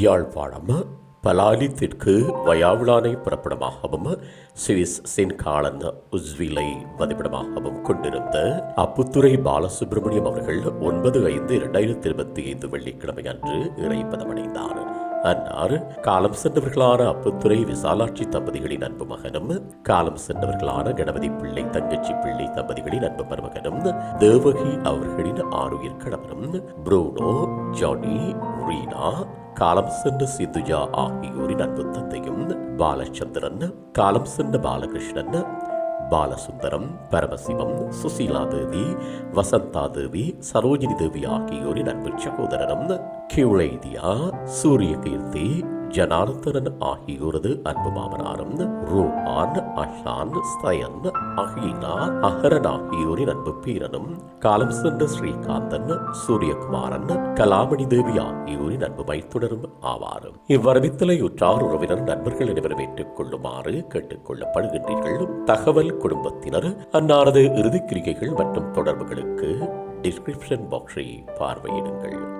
யாழ்ப்பாணம் பலாலி தெற்கு வயாவிளானை புறப்படமாகவும் சுவிஸ் சென்காலன் உஸ்விலை வதிப்பிடமாகவும் கொண்டிருந்த அப்புத்துறை பாலசுப்ரமணியம் அவர்கள் ஒன்பது ஐந்து இரண்டாயிரத்தி இருபத்தி ஐந்து வெள்ளிக்கிழமை அன்று இறைப்பதமடைந்தார் அன்னார் காலம் சென்றவர்களான அப்புத்துறை விசாலாட்சி தம்பதிகளின் அன்பு மகனும் காலம் சென்றவர்களான கணபதி பிள்ளை தங்கச்சி பிள்ளை தம்பதிகளின் அன்பு மருமகனும் தேவகி அவர்களின் ஆறுயிர் கணவரும் புரூனோ ஜானி ரீனா காலம் சென்ற சிந்துஜா ஆகியோரின் அன்பு தந்தையும் பாலச்சந்திரன் காலம் சென்ற பாலகிருஷ்ணன் பாலசுந்தரம் பரமசிவம் சுசீலா தேவி வசந்தா தேவி சரோஜினி தேவி ஆகியோரின் அன்பு சகோதரனும் கியூளைதியா சூரியகீர்த்தி ஜனார்த்தனன் ஆகியோரது அன்பு மாமனாரும் ரூஹான் அஷான் ஸ்தயன் அஹீனா அஹரன் ஆகியோரின் அன்பு பீரனும் காலம் சென்ற ஸ்ரீகாந்தன் சூரியகுமாரன் கலாமணி தேவி ஆகியோரின் அன்பு மைத்துடரும் ஆவார் இவ்வரவித்தலை உற்றார் உறவினர் நண்பர்கள் அனைவரும் ஏற்றுக்கொள்ளுமாறு கொள்ளுமாறு தகவல் குடும்பத்தினர் அன்னாரது இறுதிக்கிரிகைகள் மற்றும் தொடர்புகளுக்கு டிஸ்கிரிப்ஷன் பாக்ஸை பார்வையிடுங்கள்.